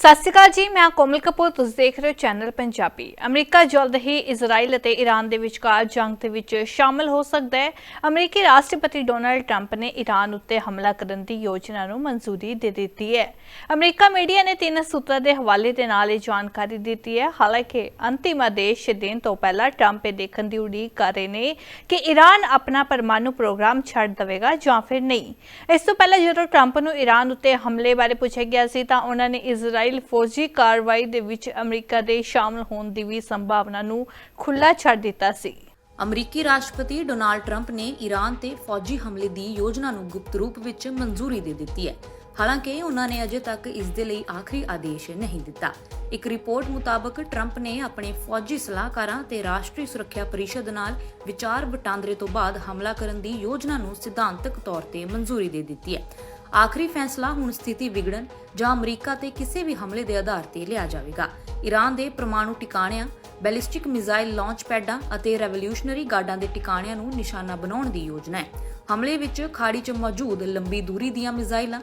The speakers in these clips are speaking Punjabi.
ਸਤਿ ਸ਼੍ਰੀ ਅਕਾਲ ਜੀ, ਮੈਂ ਕੋਮਲ ਕਪੂਰ, ਤੁਸੀਂ ਦੇਖ ਰਹੇ ਹੋ ਚੈਨਲ ਪੰਜਾਬੀ। ਅਮਰੀਕਾ ਜਲਦ ਹੀ ਇਜ਼ਰਾਈਲ ਅਤੇ ਈਰਾਨ ਦੇ ਵਿਚਕਾਰ ਜੰਗ ਦੇ ਵਿੱਚ ਸ਼ਾਮਲ ਹੋ ਸਕਦਾ ਹੈ। ਅਮਰੀਕੀ ਰਾਸ਼ਟਰਪਤੀ ਡੋਨਾਲਡ ਟਰੰਪ ਨੇ ਈਰਾਨ ਉੱਤੇ ਹਮਲਾ ਕਰਨ ਦੀ ਯੋਜਨਾ ਨੂੰ ਮਨਜ਼ੂਰੀ ਦੇ ਦਿੱਤੀ ਹੈ। ਅਮਰੀਕਾ ਮੀਡੀਆ ਨੇ ਤਿੰਨ ਸੂਤਰਾਂ ਦੇ ਹਵਾਲੇ ਦੇ ਨਾਲ ਇਹ ਜਾਣਕਾਰੀ ਦਿੱਤੀ ਹੈ। ਹਾਲਾਂਕਿ ਅੰਤਿਮ ਆਦੇਸ਼ ਦੇਣ ਤੋਂ ਪਹਿਲਾਂ ਟਰੰਪ ਇਹ ਦੇਖਣ ਦੀ ਉਡੀਕ ਕਰ ਰਹੇ ਨੇ ਕਿ ਈਰਾਨ ਆਪਣਾ ਪਰਮਾਣੂ ਪ੍ਰੋਗਰਾਮ ਛੱਡ ਦੇਵੇਗਾ ਜਾਂ ਫਿਰ ਨਹੀਂ। ਇਸ ਤੋਂ ਪਹਿਲਾਂ ਜਦੋਂ ਟਰੰਪ ਨੂੰ ਈਰਾਨ ਉੱਤੇ ਹਮਲੇ ਬਾਰੇ ਪੁੱਛਿਆ ਗਿਆ ਸੀ ਤਾਂ ਉਹਨਾਂ ਨੇ ਇਜ਼ਰਾਈਲ ਫੌਜੀ ਕਾਰਵਾਈ ਦੇ ਵਿੱਚ ਅਮਰੀਕਾ ਦੇ ਸ਼ਾਮਲ ਹੋਣ ਦੀ ਵੀ ਸੰਭਾਵਨਾ ਨੂੰ ਖੁੱਲਾ ਛੱਡ ਦਿੱਤਾ ਸੀ। ਅਮਰੀਕੀ ਰਾਸ਼ਟਰਪਤੀ ਡੋਨਾਲਡ ਟਰੰਪ ਨੇ ਈਰਾਨ ਤੇ ਫੌਜੀ ਹਮਲੇ ਦੀ ਯੋਜਨਾ ਨੂੰ ਗੁਪਤ ਰੂਪ ਵਿੱਚ ਮਨਜ਼ੂਰੀ ਦੇ ਦਿੱਤੀ ਹੈ। ਹਾਲਾਂਕਿ, ਉਹਨਾਂ ਨੇ ਅਜੇ ਤੱਕ ਇਸ ਦੇ ਲਈ ਆਖਰੀ ਆਦੇਸ਼ ਨਹੀਂ ਦਿੱਤਾ। ਇੱਕ ਰਿਪੋਰਟ ਮੁਤਾਬਕ, ਟਰੰਪ ਨੇ ਆਪਣੇ ਫੌਜੀ ਸਲਾਹਕਾਰਾਂ ਤੇ ਰਾਸ਼ਟਰੀ ਸੁਰੱਖਿਆ ਪਰਿਸ਼ਦ ਨਾਲ ਵਿਚਾਰ ਵਟਾਂਦਰੇ ਤੋਂ ਬਾਅਦ ਹਮਲਾ ਕਰਨ ਦੀ ਯੋਜਨਾ ਨੂੰ ਸਿਧਾਂਤਕ ਤੌਰ ਤੇ ਮਨਜ਼ੂਰੀ ਦੇ ਦਿੱਤੀ ਹੈ। ਆਖਰੀ ਫੈਸਲਾ ਹੁਣ ਸਥਿਤੀ ਵਿਗੜਨ ਜਾਂ ਅਮਰੀਕਾ ਤੇ ਕਿਸੇ ਵੀ ਹਮਲੇ ਦੇ ਆਧਾਰ ਤੇ ਲਿਆ ਜਾਵੇਗਾ। ਈਰਾਨ ਦੇ ਪ੍ਰਮਾਣੂ ਟਿਕਾਣਿਆਂ, ਬੈਲਿਸਟਿਕ ਮਿਜ਼ਾਈਲ ਲਾਂਚ ਪੈਡਾਂ ਅਤੇ ਰੈਵੋਲੂਸ਼ਨਰੀ ਗਾਰਡਾਂ ਦੇ ਟਿਕਾਣਿਆਂ ਨੂੰ ਨਿਸ਼ਾਨਾ ਬਣਾਉਣ ਦੀ ਯੋਜਨਾ ਹੈ। ਹਮਲੇ ਵਿੱਚ ਖਾੜੀ 'ਚ ਮੌਜੂਦ ਲੰਬੀ ਦੂਰੀ ਦੀਆਂ ਮਿਜ਼ਾਈਲਾਂ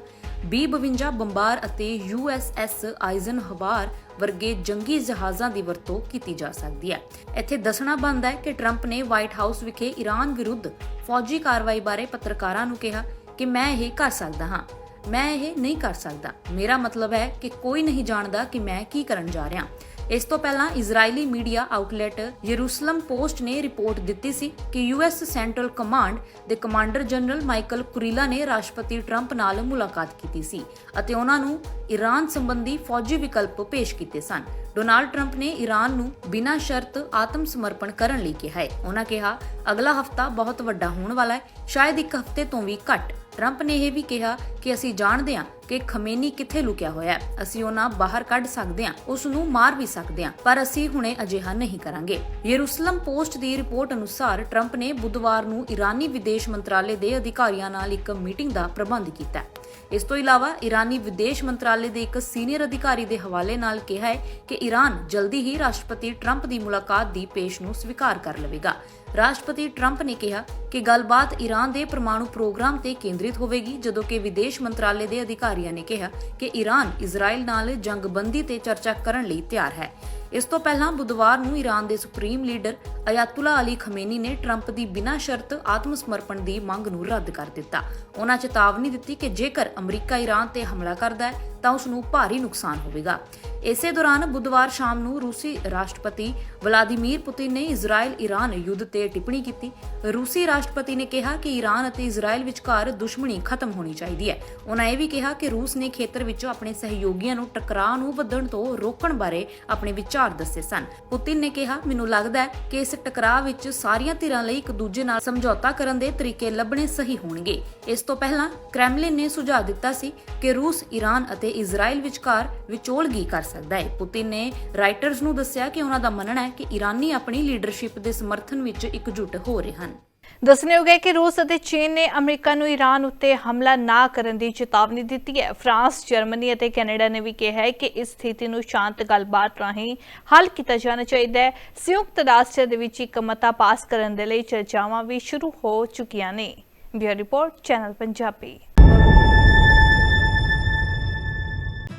B-52 ਬੰਬਾਰ ਅਤੇ USS ਆਈਜ਼ਨ ਹਵਾਰ ਵਰਗੇ ਜੰਗੀ ਜਹਾਜ਼ਾਂ ਦੀ ਵਰਤੋਂ ਕੀਤੀ ਜਾ ਸਕਦੀ ਹੈ। ਇੱਥੇ ਦੱਸਣਾ ਬਣਦਾ ਹੈ ਕਿ ਟਰੰਪ ਨੇ ਵਾਈਟ ਹਾਊਸ ਵਿਖੇ ਈਰਾਨ ਵਿਰੁੱਧ ਫੌਜੀ ਕਾਰਵਾਈ ਬਾਰੇ ਪੱਤਰਕਾਰਾਂ ਨੂੰ ਕਿਹਾ ਕਿ ਮੈਂ ਇਹ ਕਰ ਸਕਦਾ ਹਾਂ। ਮੈਂ ਇਹ ਨਹੀਂ ਕਰ ਸਕਦਾ। ਮੇਰਾ ਮਤਲਬ ਹੈ ਕਿ ਕੋਈ ਨਹੀਂ ਜਾਣਦਾ ਕਿ ਮੈਂ ਕੀ ਕਰਨ ਜਾ ਰਿਹਾ। ਇਸ ਤੋਂ ਪਹਿਲਾਂ ਇਜ਼ਰਾਈਲੀ ਮੀਡੀਆ ਆਊਟਲੈਟ ਯਰੂਸ਼ਲਮ ਪੋਸਟ ਨੇ ਰਿਪੋਰਟ ਦਿੱਤੀ ਸੀ ਕਿ ਯੂਐਸ ਸੈਂਟਰਲ ਕਮਾਂਡ ਦੇ ਕਮਾਂਡਰ ਜਨਰਲ ਮਾਈਕਲ ਕੁਰੀਲਾ ਨੇ ਰਾਸ਼ਟਰਪਤੀ ਟਰੰਪ ਨਾਲ ਮੁਲਾਕਾਤ ਕੀਤੀ ਸੀ ਅਤੇ ਉਹਨਾਂ ਨੂੰ ਈਰਾਨ ਸੰਬੰਧੀ ਫੌਜੀ ਵਿਕਲਪ ਪੇਸ਼ ਕੀਤੇ ਸਨ। ਡੋਨਾਲਡ ਟਰੰਪ ਨੇ ਈਰਾਨ ਨੂੰ ਬਿਨਾਂ ਸ਼ਰਤ ਆਤਮ ਸਮਰਪਣ ਕਰਨ ਲਈ ਕਿਹਾ ਹੈ। ਉਹਨਾਂ ਕਿਹਾ, ਅਗਲਾ ਹਫਤਾ ਬਹੁਤ ਵੱਡਾ ਹੋਣ ਵਾਲਾ ਹੈ, ਸ਼ਾਇਦ ਇੱਕ ਹਫ਼ਤੇ ਤੋਂ ਵੀ ਘੱਟ। ਟਰੰਪ ਨੇ ਇਹ ਵੀ ਕਿਹਾ ਕਿ ਅਸੀਂ ਜਾਣਦੇ ਹਾਂ ਕਿ ਖਮੇਨੀ ਕਿੱਥੇ ਲੁਕਿਆ ਹੋਇਆ ਹੈ। ਅਸੀਂ ਉਹਨਾਂ ਬਾਹਰ ਕੱਢ ਸਕਦੇ ਹਾਂ ਉਸ ਨੂੰ ਮਾਰ ਵੀ ਸਕਦੇ ਹਾਂ, ਪਰ ਅਸੀਂ ਹੁਣੇ ਅਜਿਹਾ ਨਹੀਂ ਕਰਾਂਗੇ। ਯਰੂਸ਼ਲਮ ਪੋਸਟ ਦੀ ਰਿਪੋਰਟ ਅਨੁਸਾਰ ਟਰੰਪ ਨੇ ਬੁੱਧਵਾਰ ਨੂੰ ਈਰਾਨੀ ਵਿਦੇਸ਼ ਮੰਤਰਾਲੇ ਦੇ ਅਧਿਕਾਰੀਆਂ ਨਾਲ ਇੱਕ ਮੀਟਿੰਗ ਦਾ ਪ੍ਰਬੰਧ ਕੀਤਾ ਇਸ ਤੋਂ ਇਲਾਵਾ ਈਰਾਨੀ ਵਿਦੇਸ਼ ਮੰਤਰਾਲੇ ਦੇ ਇੱਕ ਸੀਨੀਅਰ ਅਧਿਕਾਰੀ ਦੇ ਹਵਾਲੇ ਨਾਲ ਕਿਹਾ ਹੈ ਕਿ ਈਰਾਨ ਜਲਦੀ ਹੀ ਰਾਸ਼ਟਰਪਤੀ ਟਰੰਪ ਦੀ ਮੁਲਾਕਾਤ ਦੀ ਪੇਸ਼ ਨੂੰ ਸਵੀਕਾਰ ਕਰ ਲਵੇਗਾ। ਰਾਸ਼ਟਰਪਤੀ ਟਰੰਪ ਨੇ ਕਿਹਾ ਕਿ ਗੱਲਬਾਤ ਈਰਾਨ ਦੇ ਪਰਮਾਣੂ ਪ੍ਰੋਗਰਾਮ ਤੇ ਕੇਂਦਰਿਤ ਹੋਵੇਗੀ, ਜਦੋਂ ਕਿ ਵਿਦੇਸ਼ ਮੰਤਰਾਲੇ ਦੇ ਅਧਿਕਾਰੀਆਂ ਨੇ ਕਿਹਾ ਕਿ ਈਰਾਨ ਇਜ਼ਰਾਈਲ ਨਾਲ ਜੰਗਬੰਦੀ ਤੇ ਚਰਚਾ ਕਰਨ ਲਈ ਤਿਆਰ ਹੈ। ਇਸ ਤੋਂ ਪਹਿਲਾਂ ਬੁੱਧਵਾਰ ਨੂੰ ਈਰਾਨ ਦੇ supreme leader Ayatollah Ali Khamenei ਨੇ ਟਰੰਪ ਦੀ ਬਿਨਾਂ ਸ਼ਰਤ ਆਤਮ ਸਮਰਪਣ ਦੀ ਮੰਗ ਨੂੰ ਰੱਦ ਕਰ ਦਿੱਤਾ। ਉਹਨਾਂ ਚੇਤਾਵਨੀ ਦਿੱਤੀ ਕਿ ਜੇਕਰ ਅਮਰੀਕਾ ਈਰਾਨ ਤੇ ਹਮਲਾ ਕਰਦਾ ਹੈ, ਤਾਂ ਉਸ ਨੂੰ ਭਾਰੀ ਨੁਕਸਾਨ ਹੋਵੇਗਾ। ਇਸੇ ਦੌਰਾਨ ਬੁੱਧਵਾਰ ਸ਼ਾਮ ਨੂੰ ਰੂਸੀ ਰਾਸ਼ਟਰਪਤੀ ਵਲਾਦੀਮੀਰ ਪੁਤਿਨ ਨੇ ਇਜ਼ਰਾਈਲ ਈਰਾਨ ਯੁੱਧ ਤੇ ਟਿੱਪਣੀ ਕੀਤੀ। ਰੂਸੀ ਰਾਸ਼ਟਰਪਤੀ ਨੇ ਕਿਹਾ ਕਿ ਈਰਾਨ ਅਤੇ ਇਜ਼ਰਾਈਲ ਵਿਚਕਾਰ ਦੁਸ਼ਮਣੀ ਖਤਮ ਹੋਣੀ ਚਾਹੀਦੀ ਹੈ। ਉਹਨਾਂ ਇਹ ਵੀ ਕਿਹਾ ਕਿ ਰੂਸ ਨੇ ਖੇਤਰ ਵਿੱਚ ਆਪਣੇ ਸਹਿਯੋਗੀਆਂ ਨੂੰ ਟਕਰਾਅ ਨੂੰ ਵਧਣ ਤੋਂ ਰੋਕਣ ਬਾਰੇ ਆਪਣੇ ਵਿਚਾਰ ਦੱਸੇ ਸਨ। ਪੁਤਿਨ ਨੇ ਕਿਹਾ, ਮੈਨੂੰ ਲੱਗਦਾ ਹੈ ਕਿ ਇਸ ਟਕਰਾਅ ਵਿੱਚ ਸਾਰੀਆਂ ਧਿਰਾਂ ਲਈ ਇੱਕ ਦੂਜੇ ਨਾਲ ਸਮਝੌਤਾ ਕਰਨ ਦੇ ਤਰੀਕੇ ਲੱਭਣੇ ਸਹੀ ਹੋਣਗੇ। ਇਸ ਤੋਂ ਪਹਿਲਾਂ ਕ੍ਰੈਮਲਿਨ ਨੇ ਸੁਝਾਅ ਦਿੱਤਾ ਸੀ ਕਿ ਰੂਸ ਈਰਾਨ ਅਤੇ ਇਜ਼ਰਾਈਲ ਵਿਚਕਾਰ ਵਿਚੋਲਗੀ ਕਰ ਸਕਦਾ ਹੈ। ਪੁਤਿਨ ਨੇ ਰਾਈਟਰਜ਼ ਨੂੰ ਦੱਸਿਆ ਕਿ ਉਹਨਾਂ ਦਾ ਮੰਨਣਾ ਹੈ ਕਿ ਈਰਾਨੀ ਆਪਣੀ ਲੀਡਰਸ਼ਿਪ ਦੇ ਸਮਰਥਨ ਵਿੱਚ ਇਕਜੁੱਟ ਹੋ ਰਹੇ ਹਨ। ਦੱਸਣਯੋਗ ਹੈ ਕਿ ਰੂਸ ਅਤੇ ਚੀਨ ਨੇ ਅਮਰੀਕਾ ਨੂੰ ਈਰਾਨ ਉੱਤੇ ਹਮਲਾ ਨਾ ਕਰਨ ਦੀ ਚੇਤਾਵਨੀ ਦਿੱਤੀ ਹੈ। ਫਰਾਂਸ, ਜਰਮਨੀ ਅਤੇ ਕੈਨੇਡਾ ਨੇ ਵੀ ਕਿਹਾ ਹੈ ਕਿ ਇਸ ਸਥਿਤੀ ਨੂੰ ਸ਼ਾਂਤ ਗੱਲਬਾਤ ਰਾਹੀਂ ਹੱਲ ਕੀਤਾ ਜਾਣਾ ਚਾਹੀਦਾ ਹੈ। ਸੰਯੁਕਤ ਰਾਸ਼ਟਰ ਦੇ ਵਿੱਚ ਇੱਕ ਮਤਾ ਪਾਸ ਕਰਨ ਦੇ ਲਈ ਚਰਚਾਵਾਂ ਵੀ ਸ਼ੁਰੂ ਹੋ ਚੁੱਕੀਆਂ ਨੇ। Bureau report, channel Punjabi.